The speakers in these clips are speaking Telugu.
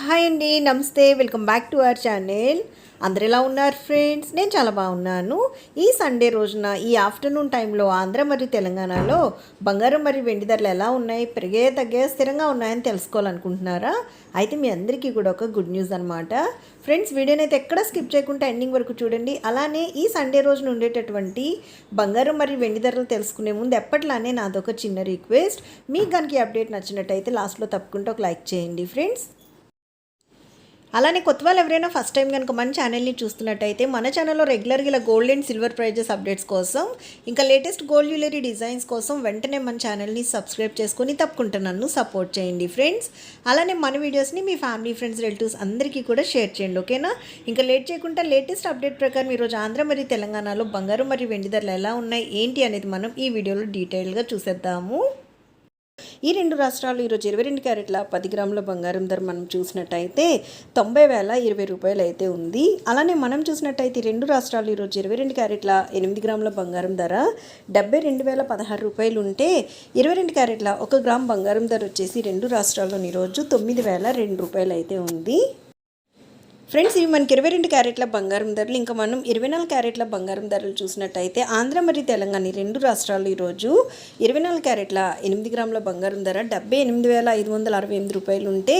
హాయ్ అండి నమస్తే welcome back to our channel. అందరు ఎలా ఉన్నారు ఫ్రెండ్స్? నేను చాలా బాగున్నాను. ఈ సండే రోజున ఈ ఆఫ్టర్నూన్ టైంలో ఆంధ్ర మరియు తెలంగాణలో బంగారం మరియు వెండి ధరలు ఎలా ఉన్నాయి పెరిగే తగ్గే స్థిరంగా ఉన్నాయని తెలుసుకోవాలనుకుంటున్నారా? అయితే మీ అందరికీ కూడా ఒక గుడ్ న్యూస్ అనమాట ఫ్రెండ్స్ వీడియోని అయితే ఎక్కడ స్కిప్ చేయకుండా ఎండింగ్ వరకు చూడండి. అలానే ఈ సండే రోజున ఉండేటటువంటి బంగారం మరియు వెండి ధరలు తెలుసుకునే ముందు ఎప్పట్లానే నాదొక చిన్న రిక్వెస్ట్. మీకు కనుక అప్డేట్ నచ్చినట్టయితే లాస్ట్లో తప్పకుండా ఒక లైక్ చేయండి ఫ్రెండ్స్. అలానే కొత్త వాళ్ళు ఎవరైనా ఫస్ట్ టైం కనుక మన ఛానల్ని చూస్తున్నట్టయితే మన ఛానల్లో రెగ్యులర్గా ఇలా gold and silver prices updates కోసం ఇంకా లేటెస్ట్ గోల్డ్ జ్యువెలరీ డిజైన్స్ కోసం వెంటనే మన ఛానల్ని సబ్స్క్రైబ్ చేసుకొని తప్పకుండా నన్ను సపోర్ట్ చేయండి ఫ్రెండ్స్ అలానే మన వీడియోస్ని మీ ఫ్యామిలీ ఫ్రెండ్స్ రిలేటివ్స్ అందరికీ కూడా షేర్ చేయండి ఓకేనా ఇంకా లేట్ చేయకుండా లేటెస్ట్ అప్డేట్ ప్రకారం ఈరోజు ఆంధ్ర మరియు తెలంగాణలో బంగారు మరియు వెండి ధరలు ఎలా ఉన్నాయి ఏంటి అనేది మనం ఈ వీడియోలో డీటెయిల్గా చూసేద్దాము. ఈ రెండు రాష్ట్రాలు ఈరోజు ఇరవై రెండు క్యారెట్ల పది గ్రాముల బంగారం ధర మనం చూసినట్టయితే తొంభై వేల ఇరవై రూపాయలు అయితే ఉంది. అలానే మనం చూసినట్టయితే రెండు రాష్ట్రాలు ఈరోజు ఇరవై రెండు క్యారెట్ల ఎనిమిది గ్రాముల బంగారం ధర డెబ్బై రెండు వేల పదహారు రూపాయలు ఉంటే ఇరవై రెండు క్యారెట్ల ఒక గ్రామ్ బంగారం ధర వచ్చేసి రెండు రాష్ట్రాల్లో ఈరోజు తొమ్మిది వేల రెండు రూపాయలు అయితే ఉంది. ఫ్రెండ్స్ ఇవి మనకి ఇరవై రెండు క్యారెట్ల బంగారం ధరలు ఇంకా మనం ఇరవై నాలుగు క్యారెట్ల బంగారం ధరలు చూసినట్టయితే ఆంధ్ర మరియు తెలంగాణ రెండు రాష్ట్రాలు ఈరోజు ఇరవై నాలుగు క్యారెట్ల ఎనిమిది గ్రాముల బంగారం ధర డెబ్బై ఎనిమిది వేల ఐదు వందల అరవై ఎనిమిది రూపాయలు ఉంటే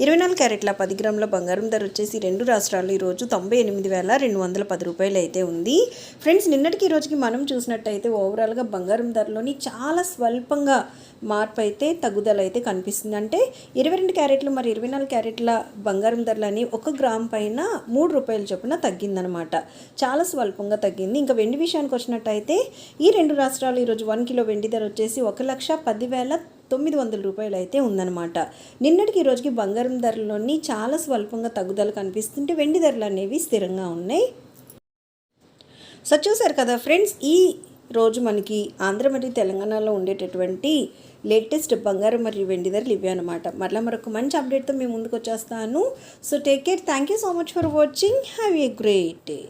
ఇరవై నాలుగు క్యారెట్ల పది గ్రాముల బంగారం ధర వచ్చేసి రెండు రాష్ట్రాలు ఈరోజు తొంభై ఎనిమిది వేల రెండు వందల పది రూపాయలు అయితే ఉంది. ఫ్రెండ్స్ నిన్నటికి ఈ రోజుకి మనం చూసినట్టయితే ఓవరాల్గా బంగారం ధరలోని చాలా స్వల్పంగా మార్పు అయితే తగ్గుదల అయితే కనిపిస్తుంది. అంటే ఇరవై రెండు క్యారెట్లు మరి ఇరవై నాలుగు క్యారెట్ల బంగారం ధరలని ఒక గ్రామ్ పైన మూడు రూపాయల చొప్పున తగ్గిందనమాట చాలా స్వల్పంగా తగ్గింది. ఇంకా వెండి విషయానికి వచ్చినట్టయితే ఈ రెండు రాష్ట్రాలు ఈరోజు వన్ కిలో వెండి ధర వచ్చేసి ఒక లక్ష పదివేల తొమ్మిది వందల రూపాయలు అయితే ఉందన్నమాట. నిన్నటికి ఈ రోజుకి బంగారం ధరలోని చాలా స్వల్పంగా తగ్గుదల కనిపిస్తుంటే వెండి ధరలు అనేవి స్థిరంగా ఉన్నాయి. సో చూసారు కదా ఫ్రెండ్స్ ఈ రోజు మనకి ఆంధ్ర మరియు తెలంగాణలో ఉండేటటువంటి లేటెస్ట్ బంగారం మరియు వెండి ధరలు ఇవి అనమాట మరలా మరొక మంచి అప్డేట్తో మేము ముందుకు వచ్చేస్తాను. So take care thank you so much for watching have a great day